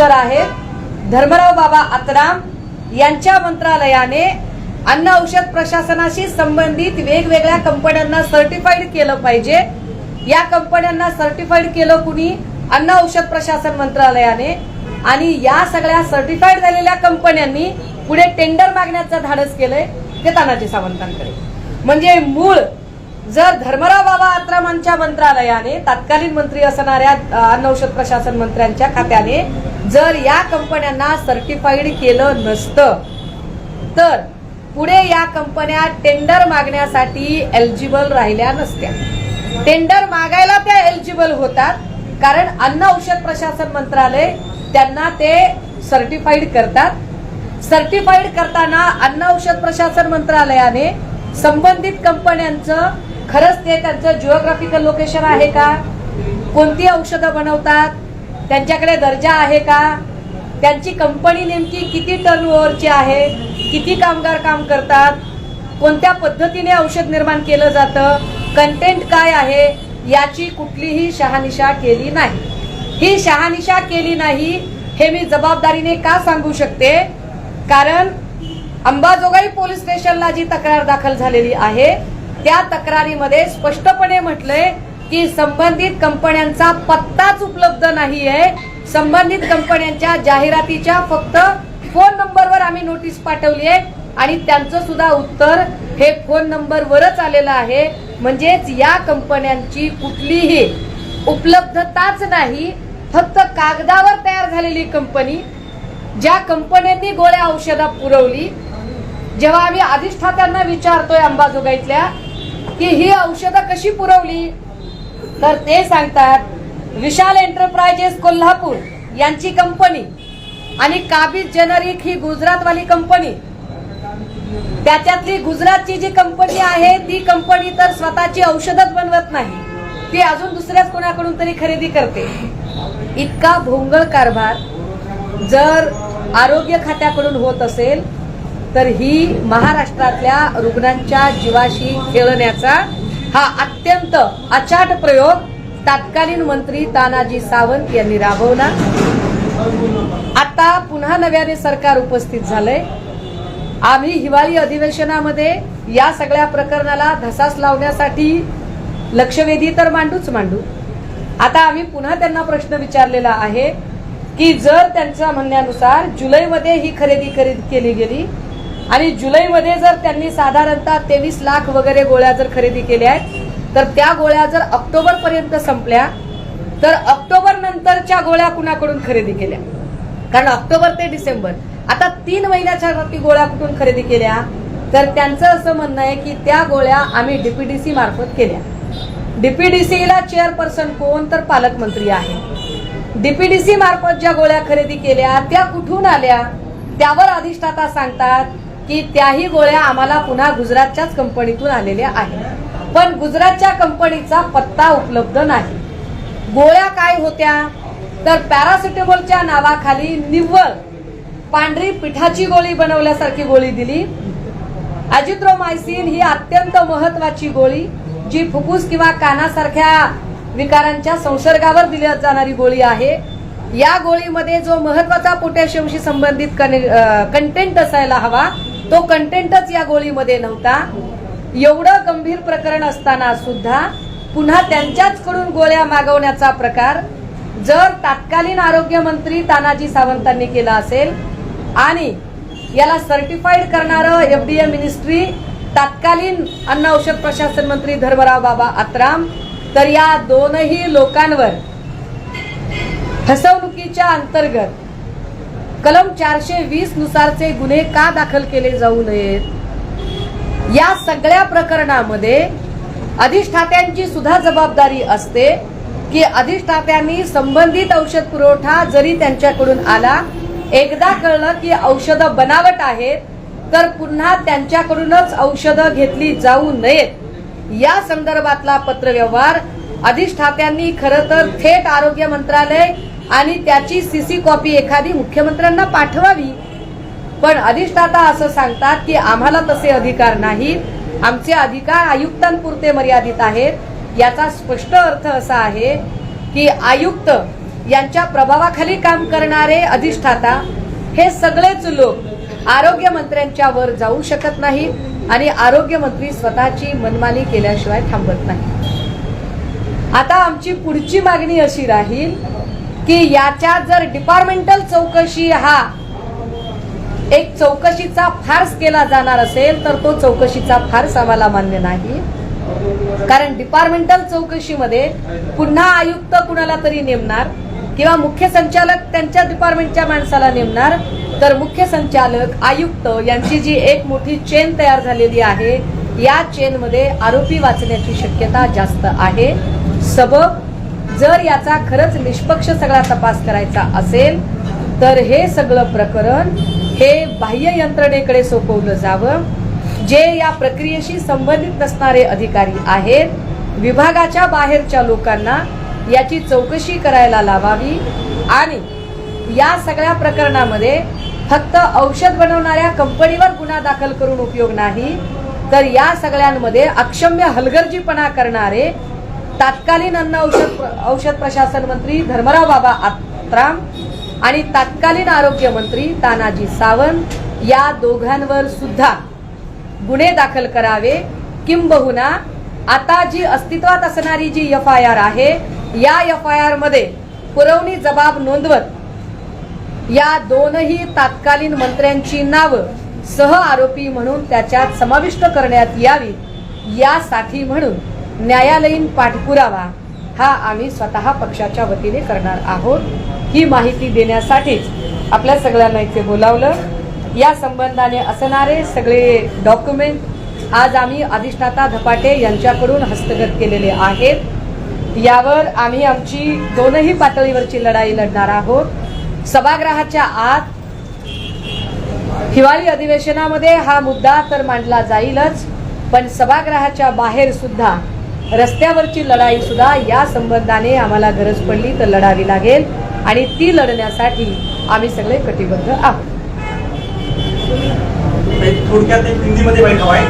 Minister आहेत. धर्मराव बाबा आतराम यांच्या मंत्रालयाने अन्न औषध प्रशासनाशी संबंधित वेगवेगळ्या कंपन्यांना सर्टिफाईड केलं पाहिजे. या कंपन्यांना सर्टिफाईड केलं कुणी? अन्न औषध प्रशासन मंत्रालयाने. आणि या सगळ्या सर्टिफाईड झालेल्या कंपन्यांनी पुढे टेंडर मागण्याचं धाडस केलंय ते तानाजी सावंतांकडे. म्हणजे मूळ जर धर्मराव बाबा आत्रामांच्या मंत्रालयाने तत्कालीन मंत्री असणाऱ्या अन्न औषध प्रशासन मंत्र्यांच्या खात्याने जर या कंपन्यांना सर्टिफाईड केलं नसतं तर पुढे या कंपन्या टेंडर मागण्यासाठी एलिजिबल राहिल्या नसत्या. टेंडर मागायला त्या एलिजिबल होतात कारण अन्न औषध प्रशासन मंत्रालय त्यांना ते सर्टिफाईड करतात. सर्टिफाईड करताना अन्न औषध प्रशासन मंत्रालयाने संबंधित कंपन्यांचं खरंच ते त्यांचं जिओग्राफिकल लोकेशन आहे का? कोणती औषधं बनवतात? त्यांच्याकडे दर्जा आहे का? त्यांची कंपनी नेमकी किती टर्न ओव्हरची आहे? किती कामगार काम करतात? कोणत्या पद्धतीने औषध निर्माण केलं जातं? कंटेंट काय आहे? याची कुठलीही शहानिशा केली नाही. ही शहानिशा केली नाही हे मी जबाबदारीने का सांगू शकते? कारण अंबाजोगाई पोलीस स्टेशनला जी तक्रार दाखल झालेली आहे त्या तक्रारीमध्ये स्पष्टपणे म्हटलंय की संबंधित कंपन्यांचा पत्ताच उपलब्ध नाहीये. संबंधित कंपन्यांच्या जाहिरातीच्या फक्त फोन नंबरवर आम्ही नोटीस पाठवली आहे आणि त्यांचं सुद्धा उत्तर हे फोन नंबरवरच आलेलं आहे. म्हणजेच या कंपन्यांची कुठलीही उपलब्धताच नाही. फक्त कागदावर तयार झालेली कंपनी ज्या कंपन्यांनी गोळ्या औषधा पुरवली. जेव्हा आम्ही अधिष्ठात्यांना विचारतोय अंबाजोगाईतल्या की ही औषधं कशी पुरवली? तर ते सांगतात विशाल एंटरप्राइजेस कोल्हापूर यांची कंपनी आणि काबीज जेनरिक ही गुजरातवाली कंपनी. त्याच्यातली गुजरातची जी कंपनी आहे ती कंपनी तर स्वतःची औषधच बनवत नाही. ती अजून दुसऱ्याच कोणाकडून तरी खरेदी करते. इतका भोंगळ कारभार जर आरोग्य खात्याकडून होत असेल तर ही महाराष्ट्रातल्या रुग्णांच्या जीवाशी खेळण्याचा हा अत्यंत अचाट प्रयोग तत्कालीन मंत्री तानाजी सावंत यांनी राबवला. आता पुन्हा नव्याने सरकार उपस्थित झालंय. आम्ही हिवाळी अधिवेशनामध्ये या सगळ्या प्रकरणाला धसास लावण्यासाठी लक्षवेधी तर मांडूच मांडू. आता आम्ही पुन्हा त्यांना प्रश्न विचारलेला आहे की जर त्यांच्या म्हणण्यानुसार जुलैमध्ये ही खरेदी खरेदी केली गेली आणि जुलैमध्ये जर त्यांनी साधारणतः तेवीस लाख वगैरे गोळ्या जर खरेदी केल्या आहेत तर त्या गोळ्या जर ऑक्टोबर पर्यंत संपल्या तर ऑक्टोबर नंतरच्या गोळ्या कुणाकडून खरेदी केल्या? कारण ऑक्टोबर ते डिसेंबर. आता तीन महिन्याच्या वरती गोळ्या कुठून खरेदी केल्या? तर त्यांचं असं म्हणणं आहे की त्या गोळ्या आम्ही डीपीडीसी मार्फत केल्या. डीपीडीसीला चेअरपर्सन कोण तर पालकमंत्री आहे. डीपीडीसी मार्फत ज्या गोळ्या खरेदी केल्या त्या कुठून आल्या? त्यावर अधिष्ठाता सांगतात की त्याही गोळ्या आम्हाला पुन्हा गुजरातच्याच कंपनीतून आलेल्या आहेत. पण गुजरातच्या कंपनीचा पत्ता उपलब्ध नाही. गोळ्या काय होत्या? तर पॅरासिटेमॉलच्या नावाखाली निव्वळ पांढरी पिठाची गोळी बनवल्यासारखी गोळी दिली. अजिथ्रोमायसिन ही अत्यंत महत्वाची गोळी जी फुफ्फुस किंवा कानासारख्या विकारांच्या संसर्गावर दिली जाणारी गोळी आहे. या गोळीमध्ये जो महत्त्वाचा पोटॅशियमशी संबंधित कंटेंट असायला हवा तो कंटेंटच या गोळीमध्ये नव्हता. एवढं गंभीर प्रकरण असताना सुद्धा पुन्हा त्यांच्याच कडून गोळ्या मागवण्याचा प्रकार जर तत्कालीन आरोग्यमंत्री तानाजी सावंतांनी केला असेल आणि याला सर्टिफाईड करणारं एफडीए मिनिस्ट्री तत्कालीन अन्न औषध प्रशासन मंत्री धर्मराव बाबा आत्राम तर या दोनही लोकांवर फसवणुकीच्या अंतर्गत कलम चारशे वीस नुसारचे गुन्हे का दाखल केले जाऊ नयेत? या सगळ्या प्रकरणामध्ये अधिष्ठात्यांची सुद्धा जबाबदारी असते की अधिष्ठात्यांनी संबंधित औषध पुरवठा जरी त्यांच्याकडून आला एकदा कळलं की औषधं बनावट आहेत तर पुन्हा त्यांच्याकडूनच औषधं घेतली जाऊ नयेत. या संदर्भातला पत्रव्यवहार अधिष्ठात्यांनी खरं तर थेट आरोग्य मंत्रालय आणि त्याची सीसी कॉपी एखादी मुख्यमंत्र्यांना पाठवावी. पण अधिष्ठाता असं सांगतात की आम्हाला तसे अधिकार नाहीत आमचे अधिकार आयुक्तांपुरते मर्यादित आहेत. याचा स्पष्ट अर्थ असा आहे की आयुक्त यांच्या प्रभावाखाली काम करणारे अधिष्ठाता हे सगळेच लोक आरोग्य मंत्र्यांच्या वर जाऊ शकत नाहीत आणि आरोग्य मंत्री स्वतःची मनमानी केल्याशिवाय थांबत नाही. आता आमची पुढची मागणी अशी राहील की याच्या जर डिपार्टमेंटल चौकशी हा एक चौकशीचा फार्स केला जाणार असेल तर तो चौकशीचा फार्स आम्हाला मान्य नाही. कारण डिपार्टमेंटल चौकशीमध्ये पुन्हा आयुक्त कुणाला तरी नेमणार किंवा मुख्य संचालक त्यांच्या डिपार्टमेंटच्या माणसाला नेमणार तर मुख्य संचालक आयुक्त यांची जी एक मोठी चेन तयार झालेली आहे या चेनमध्ये आरोपी वाचण्याची शक्यता जास्त आहे. सबब जर याचा खरंच निष्पक्ष सगळा तपास करायचा असेल तर हे सगळं प्रकरण हे बाह्य यंत्रणेकडे सोपवलं जावं जे या प्रक्रियेशी संबंधित नसणारे अधिकारी आहेत. विभागाच्या बाहेरच्या लोकांना याची चौकशी करायला लावावी आणि या सगळ्या प्रकरणामध्ये फक्त औषध बनवणाऱ्या कंपनीवर गुन्हा दाखल करून उपयोग नाही तर या सगळ्यांमध्ये अक्षम्य हलगर्जीपणा करणारे तात्कालीन अन्न औषध औषध प्रशासन मंत्री धर्मराव बाबा आत्राम आणि तत्कालीन आरोग्य मंत्री तानाजी सावंत या दोघांवर सुद्धा गुन्हे दाखल करावे किंबहुना आता जी अस्तित्वात असणारी जी एफ आय आर आहे या एफ आय आरमध्ये पुरवणी जबाब नोंदवत या दोनही तात्कालीन मंत्र्यांची नावं सह आरोपी म्हणून त्याच्यात समाविष्ट करण्यात यावी यासाठी म्हणून न्यायालयीन पाठपुरावा हा आम्ही स्वतः पक्षाच्या वतीने करणार आहोत. ही माहिती देण्यासाठीच आपल्या सगळ्यांना इथे बोलावलं. या संबंधाने असणारे सगळे डॉक्युमेंट आज आम्ही अधिष्ठाता धपाटे यांच्याकडून हस्तगत केलेले आहेत. यावर आम्ही आमची दोनही पातळीवरची लढाई लढणार आहोत. सभागृहाच्या आत हिवाळी अधिवेशनामध्ये हा मुद्दा तर मांडला जाईलच पण सभागृहाच्या बाहेर सुद्धा रस्त्यावरची लढाई सुद्धा या संबंधाने आम्हाला गरज पडली तर लढावी लागेल आणि ती लढण्यासाठी आम्ही सगळे कटिबद्ध आहोत. थोडक्यात एक हिंदीमध्ये बैठक आहे.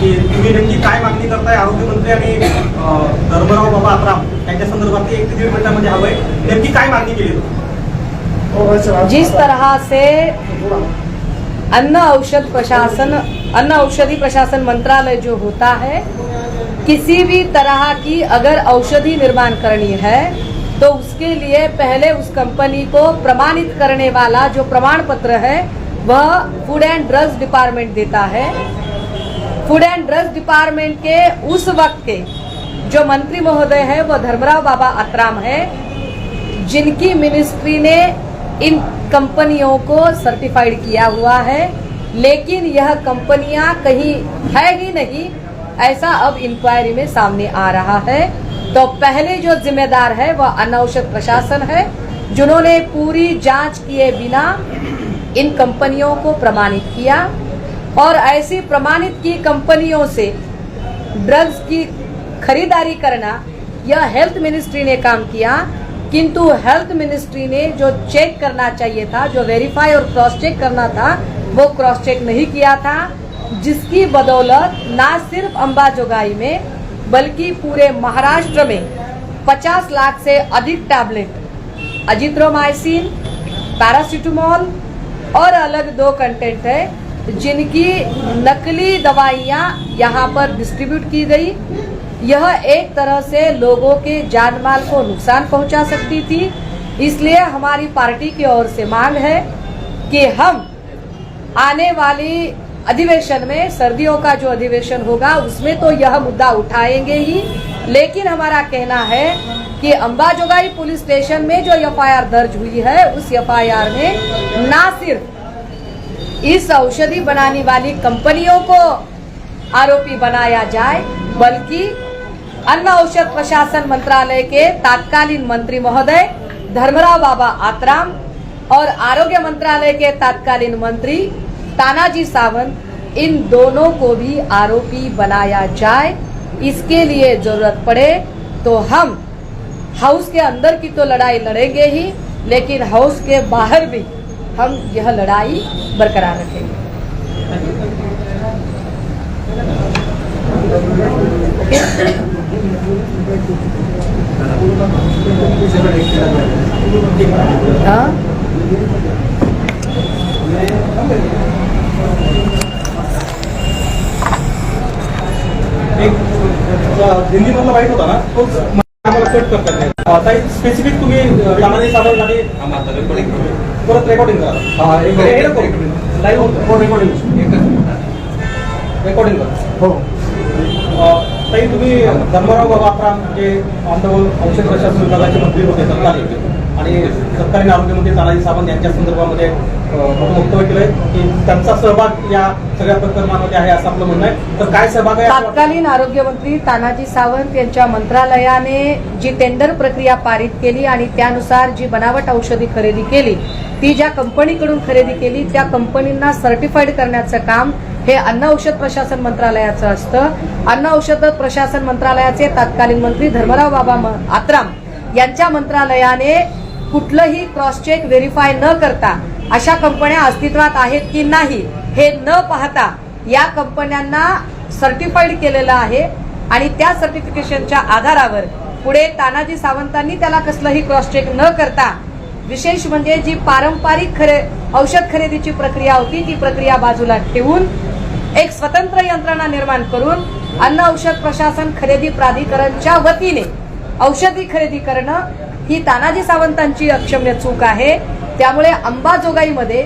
की तुम्ही नेमकी काय मागणी करताय आरोग्यमंत्री आणि अं, धर्मराव बाबा आत्राम यांच्या संदर्भात एक ते दीड मिनिटामध्ये हवंय. नेमकी काय मागणी केली तुम्ही? जिस तरह से अन्न औषध प्रशासन अन्न औषधि प्रशासन मंत्रालय जो होता है किसी भी तरह की अगर औषधि निर्माण करनी है तो उसके लिए पहले उस कंपनी को प्रमाणित करने वाला जो प्रमाण पत्र है, वह फ़ूड एंड ड्रग्स डिपार्टमेंट देता है। फ़ूड एंड ड्रग्स डिपार्टमेंट के उस वक्त के जो मंत्री महोदय है वह धर्मराव बाबा अतराम है, जिनकी मिनिस्ट्री ने इन कंपनियों को सर्टिफाइड किया हुआ है। लेकिन यह कंपनियाँ कहीं है ही नहीं ऐसा अब इंक्वायरी में सामने आ रहा है। तो पहले जो जिम्मेदार है, वह अनौषध प्रशासन है, जिन्होंने पूरी जाँच किए बिना इन कंपनियों को प्रमाणित किया और ऐसी प्रमाणित की कंपनियों से ड्रग्स की खरीदारी करना, यह हेल्थ मिनिस्ट्री ने काम किया। किंतु हेल्थ मिनिस्ट्री ने जो चेक करना चाहिए था, जो वेरीफाई और क्रॉस चेक करना था, वो क्रॉस चेक नहीं किया था। जिसकी बदौलत ना सिर्फ़ अंबाजोगाई में, बल्कि पूरे महाराष्ट्र में 50 लाख से अधिक टैबलेट अजिथ्रोमाइसिन पैरासीटामोल और अलग दो कंटेंट है, जिनकी नकली दवाइयाँ यहाँ पर डिस्ट्रीब्यूट की गई। यह एक तरह से लोगों के जान माल को नुकसान पहुँचा सकती थी। इसलिए हमारी पार्टी की ओर से मांग है कि हम आने वाली अधिवेशन में, सर्दियों का जो अधिवेशन होगा, उसमें तो यह मुद्दा उठाएँगे ही। लेकिन हमारा कहना है कि अंबाजोगाई पुलिस स्टेशन में जो एफआईआर दर्ज हुई है, उस एफआईआर में ना सिर्फ़ इस औषधि बनाने वाली कंपनियों को आरोपी बनाया जाए, बल्कि अन्न औषध प्रशासन मंत्रालय के तात्कालीन मंत्री महोदय धर्मराव बाबा आतराम और आरोग्य मंत्रालय के तात्कालीन मंत्री तानाजी सावंत, इन दोनों को भी आरोपी बनाया जाए, इसके लिए ज़रूरत पड़े तो हम हाउस के अंदर की तो लड़ाई लड़ेंगे ही, लेकिन हाउस के बाहर भी हम यह लड़ाई बरकरार रखेंगे हा? हिंदी मधला वाईट होता ना तोच आम्हाला कट करता येईल आता स्पेसिफिक तुम्ही तानाजी सावंत आणि परत रेकॉर्डिंग करा. हे लाईव्ह रेकॉर्डिंग रेकॉर्डिंग करा. हो. ताई तुम्ही धर्मराव बाबा जे आंदोलन औषध प्रशासन विभागाचे मंत्री होते तत्कालीन आणि तत्कालीन आरोग्यमंत्री तानाजी सावंत यांच्या संदर्भामध्ये मोठं वक्तव्य केलंय की त्यांचा सहभाग या सगळ्या प्रकरणामध्ये आहे असं आपलं म्हणणं आहे. तर काय सहभाग आहे? तत्कालीन आरोग्यमंत्री तानाजी सावंत यांच्या मंत्रालयाने जी टेंडर प्रक्रिया पारित केली आणि त्यानुसार जी बनावट औषधी खरेदी केली ती ज्या कंपनीकडून खरेदी केली त्या कंपनींना सर्टिफाईड करण्याचं काम हे अन्न औषध प्रशासन मंत्रालयाचं असतं. अन्न औषध प्रशासन मंत्रालयाचे तत्कालीन मंत्री धर्मराव बाबा आत्राम यांच्या मंत्रालयाने कुठलंही क्रॉस चेक व्हेरीफाय न करता अशा कंपन्या अस्तित्वात आहेत की नाही हे न पाहता या कंपन्यांना सर्टिफाईड केलेलं आहे. आणि त्या सर्टिफिकेशनच्या आधारावर पुढे तानाजी सावंतांनी त्याला कसलंही क्रॉस चेक न करता विशेष म्हणजे जी पारंपरिक खरे औषध खरेदीची प्रक्रिया होती ती प्रक्रिया बाजूला ठेवून एक स्वतंत्र यंत्रणा निर्माण करून अन्न औषध प्रशासन खरेदी प्राधिकरणच्या वतीने औषधी खरेदी करणं ही तानाजी सावंतांची अक्षम्य चूक आहे. त्यामुळे अंबाजोगाईमध्ये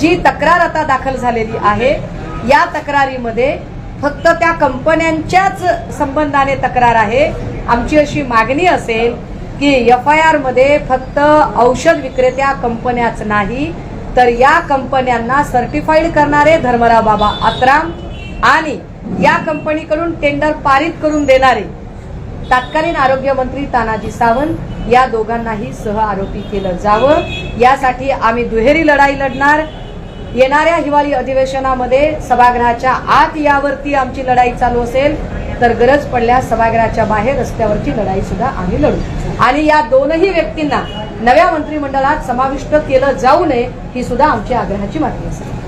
जी तक्रार आता दाखल झालेली आहे या तक्रारीमध्ये फक्त त्या कंपन्यांच्याच संबंधाने तक्रार आहे. आमची अशी मागणी असेल की एफ आय आरमध्ये फक्त औषध विक्रेत्या कंपन्याच नाही तर या कंपन्यांना सर्टिफाईड करणारे धर्मराव बाबा आत्राम आणि या कंपनीकडून टेंडर पारित करून देणारे तत्कालीन आरोग्यमंत्री तानाजी सावंत या दोघांनाही सह आरोपी केलं जावं. यासाठी आम्ही दुहेरी लढाई लढणार. येणाऱ्या हिवाळी अधिवेशनामध्ये सभागृहाच्या आत यावरती आमची लढाई चालू असेल तर गरज पडल्यास सभागृहाच्या बाहेर रस्त्यावरची लढाई सुद्धा आम्ही लढू. आणि या दोनही व्यक्तींना नव्या मंत्रिमंडळात समाविष्ट केलं जाऊ नये ही सुद्धा आमची आग्रहाची मागणी असेल.